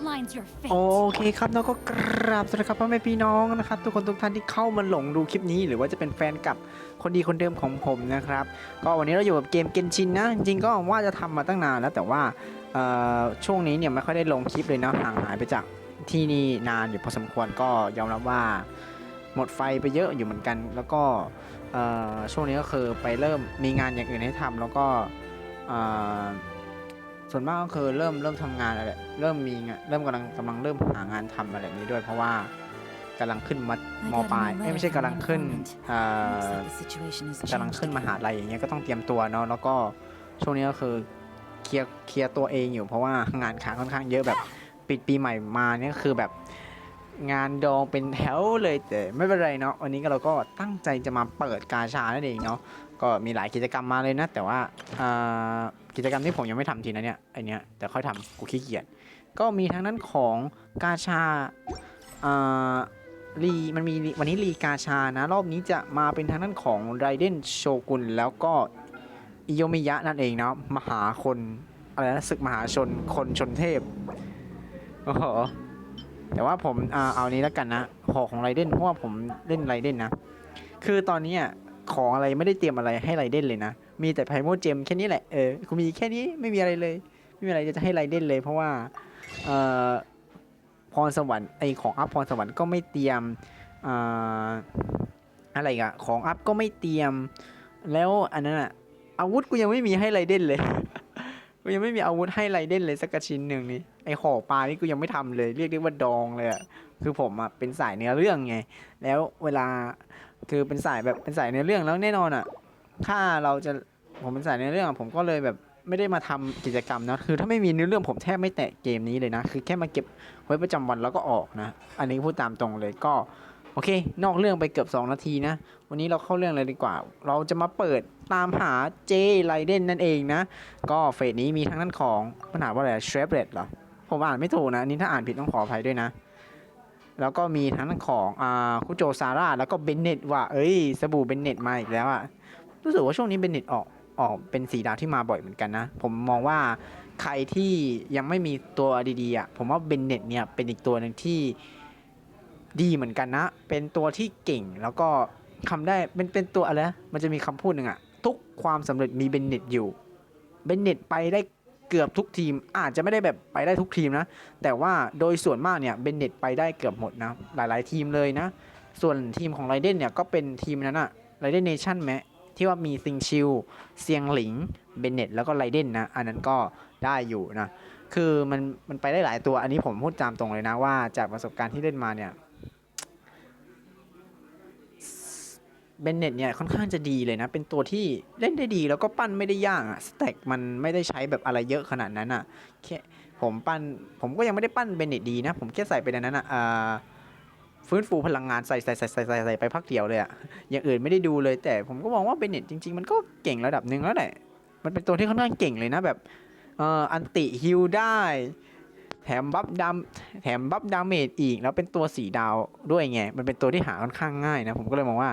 outlines your โอ fate. เคครับแล้วก็กราบสวัสดีครับพ่อแม่พี่น้องนะครับ ทุกคนทุกท่านที่เข้ามาหลงดูคลิปนี้หรือว่าจะเป็นแฟนกับคนดีคนเดิมของผมนะครับ ก็วันนี้เราอยู่กับเกมเกนชินนะ จริงๆก็ว่าจะทำมาตั้งนานแล้วแต่ว่าเอ่อช่วงนี้เนี่ยไม่ค่อยได้ลงคลิปเลยนะห่างหายไปจากที่นี่นานอยู่พอสมควรก็ยอมรับว่า หมดไฟไปเยอะอยู่เหมือนกัน แล้วก็เอ่อช่วงนี้ก็คือไปเริ่มมีงานอย่างอื่นให้ทำแล้วก็เอ่อ ส่วนมากก็คือเริ่มเริ่มทำงานอะไรเริ่มมีงานเริ่มกำลังกำลังเริ่มหางานทำอะไรแบบนี้ด้วย เพราะว่ากำลังขึ้นมมปลายเอ้ยไม่ใช่กำลังขึ้นเอ่อ Looks like the situation has กำลัง changed ขึ้น a ม bit. หาลัยอย่างเงี้ยก็ต้องเตรียมตัวเนาะแล้วก็ช่วงนี้ก็คือเคลียร์เคลียร์ตัวเองอยู่ เพราะว่างานค้างค่อนข้างเยอะแบบปิดปีใหม่มาเนี่ยคือแบบงานดองเป็นแถวเลยแต่ไม่เป็นไรเนาะวันนี้ก็เราก็ตั้งใจจะมาเปิดกาชานั่นเองเนาะก็มีหลายกิจกรรมมาเลยนะ แต่ว่าอ่า กิจกรรมที่ผมยังไม่ทำทีนะเนี่ยไอเนี้ยแต่ค่อยทำกูขี้เกียจก็มีทั้งนั้นของกาชาอ่ารีมันมีวันนี้รีกาชานะ รอบนี้จะมาเป็นทางด้านของไรเดนโชกุนแล้วก็อิโยมิยะนั่นเองเนาะมหาคนอะไรนะศึกมหาชนคนชนเทพโอ้โหแต่ว่าผมอ่าเอานี้แล้วกันนะขอของไรเดนเพราะว่าผมเล่นไรเดนนะ คือตอนนี้อะของอะไรไม่ได้เตรียมอะไรให้ไรเดนเลยนะ มีแต่ไพโมเจมแค่นี้แหละ เออกูมีแค่นี้ไม่มีอะไรเลย ไม่มีอะไรจะให้ไรเด่นเลย เพราะว่า เอ่อ พรสวรรค์ไอของอัพพรสวรรค์ก็ไม่เตรียมอ่าอะไรอีกะของอัพก็ไม่เตรียม แล้วอันนั้นอะอาวุธกูยังไม่มีให้ไรเด่นเลย กูยังไม่มีอาวุธให้ไรเด่นเลยสักชิ้นหนึ่งนี่ ไอขอปลานี่กูยังไม่ทำเลย เรียกได้ว่าดองเลยอะคือผมอะเป็นสายเนื้อเรื่องไง แล้วเวลาคือเป็นสายแบบเป็นสายเนื้อเรื่องแล้วแน่นอนอะถ้าเราจะ ผมเป็นสายเนื้อเรื่องผมก็เลยแบบไม่ได้มาทำกิจกรรมนะคือถ้าไม่มีเนื้อเรื่องผมแทบไม่แตะเกมนี้เลยนะ คือแค่มาเก็บไว้ประจำวันแล้วก็ออกนะ อันนี้พูดตามตรงเลยก็โอเค นอกเรื่องไปเกือบ 2 นาทีนะ วันนี้เราเข้าเรื่องเลยดีกว่า เราจะมาเปิดตามหาเจไลเดนนั่นเองนะ ก็เฟสนี้มีทั้งนั้นของปัญหาว่าอะไรเชฟเรดเหรอ ผมอ่านไม่ถูกนะนนี้ถ้าอ่านผิดต้องขออภัยด้วยนะ แล้วก็มีทั้งนั้นของอ่าคุโจซาร่าแล้วก็เบนเน็ตว่าเอ้ยสบู่เบนเน็ตมาอีกแล้วอะรู้สึกว่าช่วงนี้เบนเน็ตออก ออกเป็นสีดาวที่มาบ่อยเหมือนกันนะ ผมมองว่าใครที่ยังไม่มีตัวดีๆอะผมว่าเบนเน็ตเนี่ยเป็นอีกตัวหนึ่งที่ดีเหมือนกันนะ เป็นตัวที่เก่งแล้วก็ทำได้เป็นเป็นตัวอะไรมันจะมีคำพูดหนึ่งอะทุกความสำเร็จมีเบนเน็ตอยู่เบนเน็ตไปได้เกือบทุกทีมอาจจะไม่ได้แบบไปได้ทุกทีมนะ แต่ว่าโดยส่วนมากเนี่ยเบนเน็ตไปได้เกือบหมดนะ หลาย ๆ ทีมเลยนะ ส่วนทีมของไรเดนเนี่ยก็เป็นทีมนั้นอะไรเดนเนชั่นแม ที่ว่ามีซิงชิลเซียงหลิงเบนเน็ตแล้วก็ไรเดนนะ อันนั้นก็ได้อยู่นะ คือมันมันไปได้หลายตัว อันนี้ผมพูดตามตรงเลยนะว่าจากประสบการณ์ที่เล่นมาเนี่ยเบนเน็ตเนี่ยค่อนข้างจะดีเลยนะ เป็นตัวที่เล่นได้ดีแล้วก็ปั้นไม่ได้ยากอะสแต็กมันไม่ได้ใช้แบบอะไรเยอะขนาดนั้นอะแค่ผมปั้นผมก็ยังไม่ได้ปั้นเบนเน็ตดีนะ ผมแค่ใส่ไปในนั้นอะอ่า ฟื้นฟูพลังงานใส่ใส่ใส่ใส่ใส่ไปพักเดียวเลยอะอย่างอื่นไม่ได้ดูเลยแต่ผมก็มองว่าเบนเน็ตจริง ๆ มันก็เก่งระดับหนึ่งแล้วแหละมันเป็นตัวที่ค่อนข้างเก่งเลยนะแบบเอ่ออันติฮิลได้ แถมบัฟดามแถมบัฟดาเมจอีก แล้วเป็นตัวสีดาวด้วยไงมันเป็นตัวที่หาค่อนข้างง่ายนะผมก็เลยมองว่า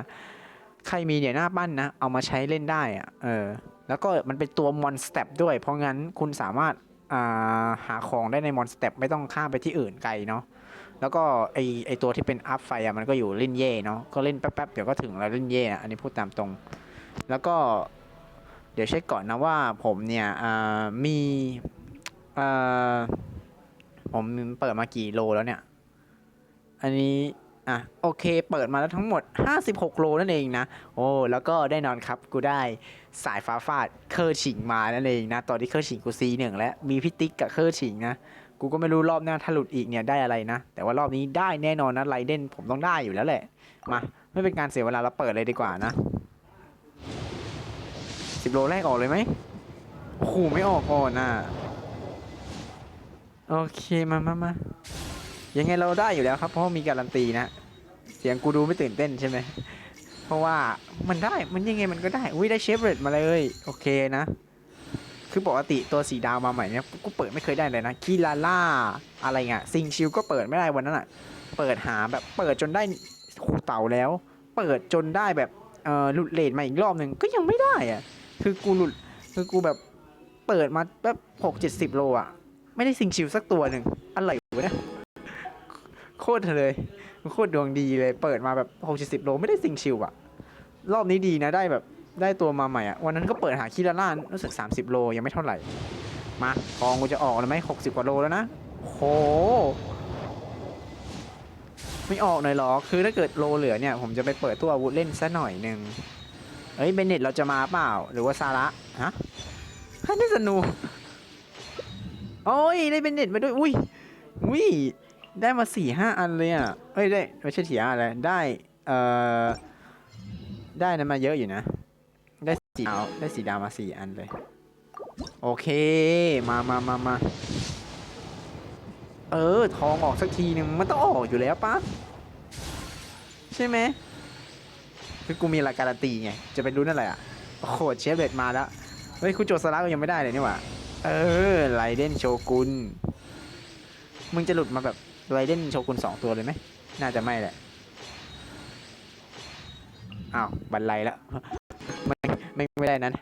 ใครมีเนี่ยหน้าปั้นนะ เอามาใช้เล่นได้อะเออ แล้วก็มันเป็นตัวมอนสเตปด้วย เพราะงั้นคุณสามารถอ่าหาของได้ในมอนสเตปไม่ต้องข้ามไปที่อื่นไกลเนาะ แล้วก็ไอไอตัวที่เป็นอัพไฟอะมันก็อยู่เล่นเย่เนาะก็เล่นแป๊บๆเดี๋ยวก็ถึงแล้วเล่นเย่อะอันนี้พูดตามตรง แล้วก็เดี๋ยวเช็คก่อนนะว่าผมเนี่ยอ่ามีอ่าผมเปิดมากี่โลแล้วเนี่ย อันนี้อะโอเค เปิดมาแล้วทั้งหมด 56 โลนั่นเองนะ โอ้แล้วก็แน่นอนครับกูได้สายฟ้าฟาดเคอร์ฉิงมานั่นเองนะ ตอนที่เคอร์ฉิงกูซีหนึ่งแล้วมีพิติกกับเคอร์ฉิงนะ กูก็ไม่รู้รอบหน้าถ้าหลุดอีกเนี่ยได้อะไรนะ แต่ว่ารอบนี้ได้แน่นอนนะไรเดนผมต้องได้อยู่แล้วแหละ มาไม่เป็นการเสียเวลาเราเปิดเลยดีกว่านะสิบโลแรกออกเลยไหมโอ้โหไม่ออกก่อนน่ะโอเคมามามายังไงเราได้อยู่แล้วครับ เพราะมีการันตีนะ เสียงกูดูไม่ตื่นเต้นใช่ไหมเพราะว่ามันได้มันยังไงมันก็ได้อุ้ยได้เชฟเรดมาเลย โอเคนะ คือปกติตัวสีดาวมาใหม่เนี่ยกูเปิดไม่เคยได้เลยนะคีลาล่าอะไรเงี้ยซิงชิลก็เปิดไม่ได้วันนั้นอะเปิดหาแบบเปิดจนได้คูเต่าแล้ว เปิดจนได้แบบเออหลุดเลทมาอีกรอบหนึ่งก็ยังไม่ได้อะคือกูหลุดคือกูแบบเปิดมาแบบหกเจ็ดสิบโลอะไม่ได้ซิงชิลสักตัวหนึ่งอะไรวะเนี่ยโคตรเลยโคตรดวงดีเลย เปิดมาแบบหกเจ็ดสิบโลไม่ได้ซิงชิวอะรอบนี้ดีนะได้แบบ ได้ตัวมาใหม่อะวันนั้นก็เปิดหาคิราล่านรู้สึก 30 โลยังไม่เท่าไหร่ มาทองกูจะออกแล้วไหมหกสิบกว่าโลแล้วนะโหไม่ออกหน่อยหรอ คือถ้าเกิดโลเหลือเนี่ย ผมจะไปเปิดตัวอาวุธเล่นซะหน่อยหนึ่งเฮ้ยเบนเน็ตเราจะมาเปล่า หรือว่าซาระฮะฮันนี่สนูโอ้ยได้เบนเน็ตมาด้วย อุ้ยอุ้ยได้มาสี่ห้าอันเลยอะเอ้ยได้ไม่ใช่สี่ห้าอะไรได้ เอ่อ ได้นั้นมาเยอะอยู่นะ สีดาวได้สีดาวมาสี่อันเลย โอเค มามามามาเออ ทองออกสักทีหนึ่งมันต้องออกอยู่แล้วปะใช่ไหมคือกูมีหลักการันตีไง จะไปรู้นั่นแหละอะโอ้โหเชฟเบดมาแล้ว เฮ้ย คุณโจสระก็ยังไม่ได้เลยนี่หว่า เออไรเดนโชกุนมึงจะหลุดมาแบบไรเดนโชกุนสองตัวเลยไหม น่าจะไม่แหละ อ้าว บันไลแล้ว ไม่ไม่ไม่ได้นั้น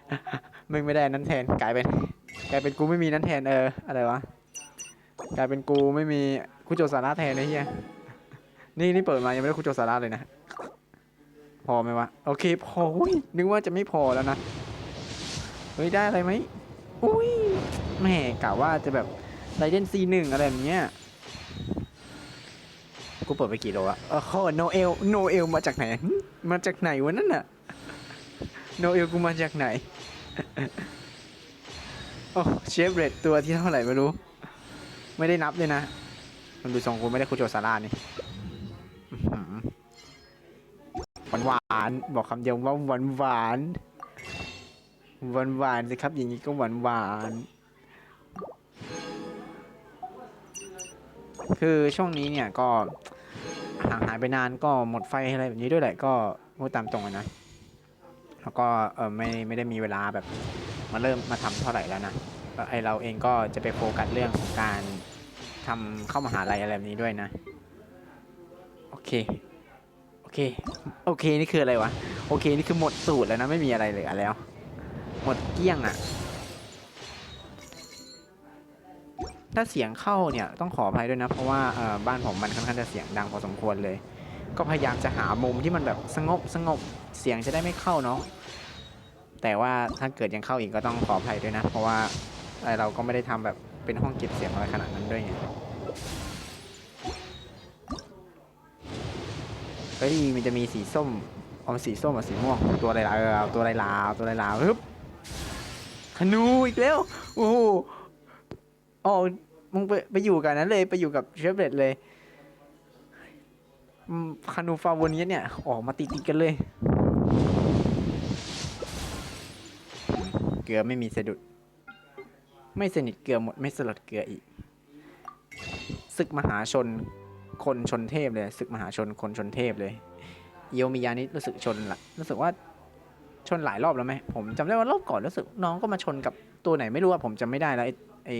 ไม่ไม่ได้นั้นแทนกลายเป็นกลายเป็นกูไม่มีนั้นแทนเอออะไรวะกลายเป็นกูไม่มีคุโจสาระแทนไอ้เหี้ยนี่นี่เปิดมายังไม่ได้คุโจสาระเลยนะพอไหมวะโอเคพออุ้ยนึกว่าจะไม่พอแล้วนะเฮ้ยได้อะไรไหมอุ้ยแหม่กะว่าจะแบบไรเดนซีหนึ่งอะไรแบบเนี้ยกูเปิดไปกี่โลอะโอ้โหโนเอลโนเอลมาจากไหน มาจากไหนวะนั่นน่ะ โนเอลกูมาจากไหน โอ้เชฟเรดตัวที่เท่าไหร่ไม่รู้ ไม่ได้นับเลยนะ มันดูทรงกูไม่ได้คุโจซาร่านี่หวานหวานบอกคำเดียวว่าหวานหวานหวานหวานสิครับ อย่างนี้ก็หวานหวานคือช่วงนี้เนี่ยก็ห่างหายไปนานก็หมดไฟอะไรแบบนี้ด้วยแหละก็พูดตามตรงนะ แล้วก็เออไม่ไม่ได้มีเวลาแบบมาเริ่มมาทำเท่าไหร่แล้วนะไอเราเองก็จะไปโฟกัสเรื่องของการทำเข้ามหาลัยอะไรแบบนี้ด้วยนะ โอเค โอเค โอเคนี่คืออะไรวะ โอเคนี่คือหมดสูตรแล้วนะไม่มีอะไรเหลือแล้ว หมดเกลี้ยงอะ่ะ ถ้าเสียงเข้าเนี่ยต้องขออภัยด้วยนะ เพราะว่าเออบ้านผมมันค่อนข้างจะเสียงดังพอสมควรเลย ก็พยายามจะหามุมที่มันแบบสงบสงบ เสียงจะได้ไม่เข้าเนาะแต่ว่าถ้าเกิดยังเข้าอีกก็ต้องขออภัยด้วยนะ เพราะว่าไอเราก็ไม่ได้ทำแบบเป็นห้องเก็บเสียงอะไรขนาดนั้นด้วยไงเฮ้ยมันจะมีสีส้มเอาสีส้มกับสีม่วงตัวอะไรลาวเอาตัวอะไรลาวตัวอะไรลาวฮึบขนูอีกแล้วโอ้โหอ๋อมึงไปไปอยู่กันนั้นเลยไปอยู่กับเชฟเบตเลยคานูฟาวเนียเนี่ยออกมาติดติดกันเลย เกลือไม่มีสะดุด ไม่สนิทเกลือหมดไม่สลดเกลืออีก ศึกมหาชนคนชนเทพเลยศึกมหาชนคนชนเทพเลยเยวมิยานี่รู้สึกชนละรู้สึกว่าชนหลายรอบแล้วไหมผมจำได้ว่ารอบก่อนรู้สึกน้องก็มาชนกับตัวไหนไม่รู้ว่าผมจำไม่ได้แล้วไอ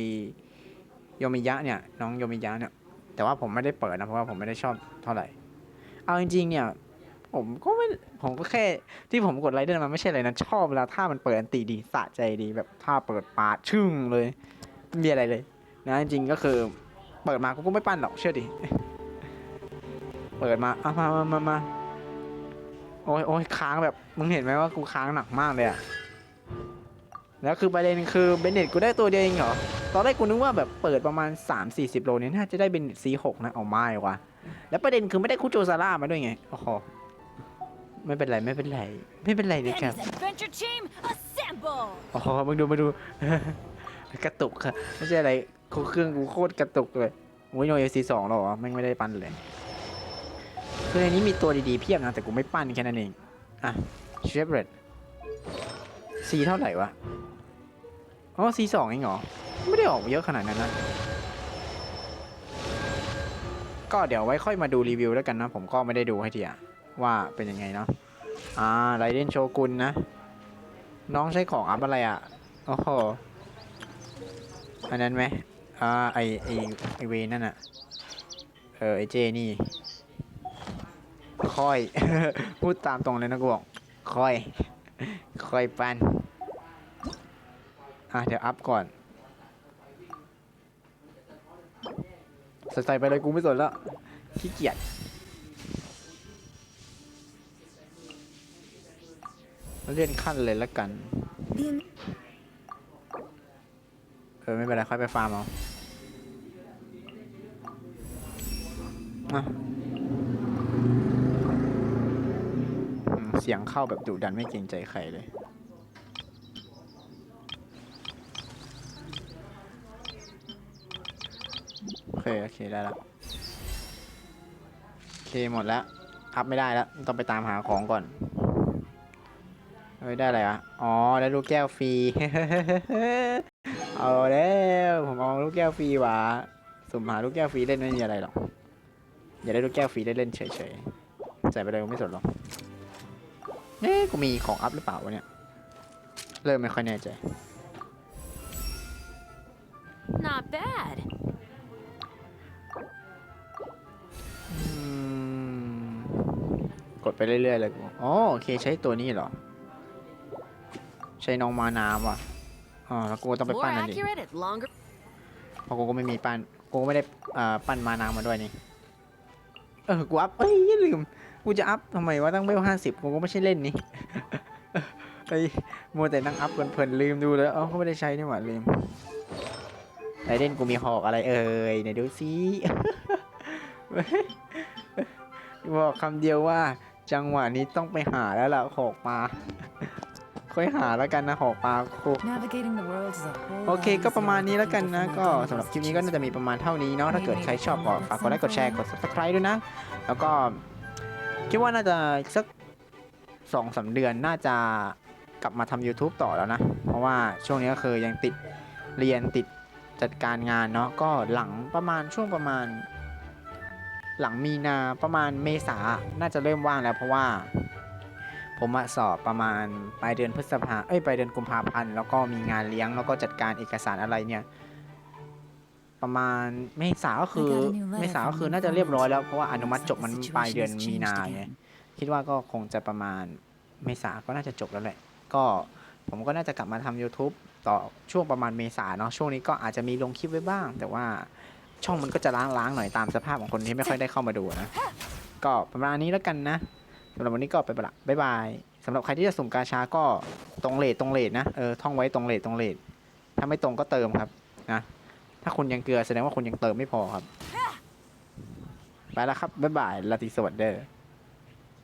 โยมิยะเนี่ยน้องโยมิยะเนี่ยแต่ว่าผมไม่ได้เปิดนะเพราะว่าผมไม่ได้ชอบเท่าไหร่เอาจริงๆเนี่ย ผมก็ไม่ผมก็แค่ที่ผมกดไลค์เดอร์มันไม่ใช่อะไรนะชอบเวลาท่ามันเปิดอันตีดีสะใจดีแบบท่าเปิดปาดชึ่งเลยไม่มีอะไรเลย นะจริงๆก็คือเปิดมากูก็ไม่ปั้นหรอกเชื่อดิเปิดมาเอามามามามาโอ้ยโอ้ยค้างแบบมึงเห็นไหมว่ากูค้างหนักมากเลยอะแล้วคือประเด็นคือเบนเน็ตกูได้ตัวเดียวเองเหรอตอนแรกกูนึกว่าแบบเปิดประมาณ 3 4 0 โลเนี่ยน่าจะได้เบนเน็ตซีหกนะเอาไม่วะแล้วประเด็นคือไม่ได้คุโจซาร่ามาด้วยไงโอ้โห ไม่เป็นไรไม่เป็นไรไม่เป็นไรเลยครับ Penny's Adventure Team, assemble! โอ้โหมึงดูมาดู กระตุกค่ะไม่ใช่อะไรเครื่องกูโคตรกระตุกเลยโอ้ยโนเอซีสองหรอแม่งไม่ได้ปั้นเลยคือในนี้มีตัวดีๆเพียบนะแต่กูไม่ปั้นแค่นั้นเองอะเชฟเรดซีเท่าไหร่วะอ๋อซีสองเองเหรอไม่ได้ออกมาเยอะขนาดนั้นนะก็เดี๋ยวไว้ค่อยมาดูรีวิวแล้วกันนะ ผมก็ไม่ได้ดูให้ทีอะ ว่าเป็นยังไงเนาะอ่าไรเดนโชกุนนะ น้องใช้ของอัพอะไรอะ โอ้โห อันนั้นไหมอ่าไอไอไอเวนั่นอะเออไอเจนี่ ค่อย พูดตามตรงเลยนะกูบอกค่อย ค่อยปันอะเดี๋ยวอัพก่อนใส่ไปเลยกูไม่สนแล้วขี้เกียจ เลื่อนขั้นเลยละกัน The เออ ไม่เป็นไร ค่อยไปฟาร์มเอาอะอืมเสียงเข้าแบบดุดันไม่เกรงใจใครเลยโอเค โอเค ได้แล้วโอเค หมดแล้ว อัพไม่ได้แล้ว ต้องไปตามหาของก่อนเฮ้ยได้อะไรวะอ๋อได้ลูกแก้วฟรี เอาแล้วผมเอาลูกแก้วฟรีว่ะสุ่มหาลูกแก้วฟรีเล่นไม่มีอะไรหรอกอย่าได้ลูกแก้วฟรีได้เล่นเฉยๆใส่ไปเลยไม่สนหรอกเอ๊ะกูมีของอัพหรือเปล่าวะเนี่ยเริ่มไม่ค่อยแน่ใจ not bad. อืมกดไปเรื่อยๆเลยกูอ๋อโอเคใช้ตัวนี้เหรอ ใช้น้องมาน้ำว่ะอ๋อแล้วกูต้องไป More ปั้นนั่นดิ accurate at longer. เพราะกูก็ไม่มีปั้นกูก็ไม่ได้อ่าปั้นมาน้ำมาด้วยนี่เออกูอัพเอ้ยอย่าลืมกูจะอัพทำไมวะตั้งเบลห้าสิบกูก็ไม่ใช่เล่นนี่ไอ้ยมัวแต่นั่งอัพเพลินๆลืมดูแล้วเอ้าก็ไม่ได้ใช้นี่หว่าลืมไอเล่นกูมีหอกอะไรเอ่ยไหนดูซิบอกคำเดียวว่าจังหวะนี้ต้องไปหาแล้วล่ะหอกมา ค่อยหาแล้วกันนะหอกปลาโค Navigating the world is a whole โอเค lot ก็ประมาณ easier นี้ with แล้วกัน people นะ from ก็ identical สำหรับคลิปนี้ก็ places. น่าจะมีประมาณเท่านี้เนาะถ้าเกิดใครชอบก็ฝากกดไลค์กดแชร์กด subscribe ด้วยนะ แล้วก็คิดว่าน่าจะอีกสักสองสามเดือนน่าจะกลับมาทำ YouTube ต่อแล้วนะ เพราะว่าช่วงนี้ก็คือยังติดเรียนติดจัดการงานเนาะก็หลังประมาณช่วงประมาณ หลังมีนาประมาณเมษาน่าจะเริ่มว่างแล้วเพราะว่า ผมสอบประมาณปลายเดือนพฤษภาเอ้ยปลายเดือนกุมภาพันธ์แล้วก็มีงานเลี้ยงแล้วก็จัดการเอกสารอะไรเนี่ย ประมาณเมษาก็คือเมษาก็คือน่าจะเรียบร้อยแล้วเพราะว่าอนุมัติจบมันปลายเดือนมีนาไงคิดว่าก็คงจะประมาณเมษาก็น่าจะจบแล้วแหละ ก็ผมก็น่าจะกลับมาทำ YouTube ต่อช่วงประมาณเมษาเนาะช่วงนี้ก็อาจจะมีลงคลิปไว้บ้าง แต่ว่าช่องมันก็จะล้างๆหน่อยตามสภาพของคนที่ไม่ค่อยได้เข้ามาดูนะ ก็ประมาณนี้แล้วกันนะ สำหรับวันนี้ก็ไปละบ๊ายบายสำหรับใครที่จะสุ่มกาชาก็ตรงเลทตรงเลทนะเออท่องไว้ตรงเลทตรงเลทถ้าไม่ตรงก็เติมครับนะถ้าคุณยังเกลือแสดงว่าคุณยังเติมไม่พอครับ ไปแล้วครับ บ๊ายบายลาติสวัสดีเดอ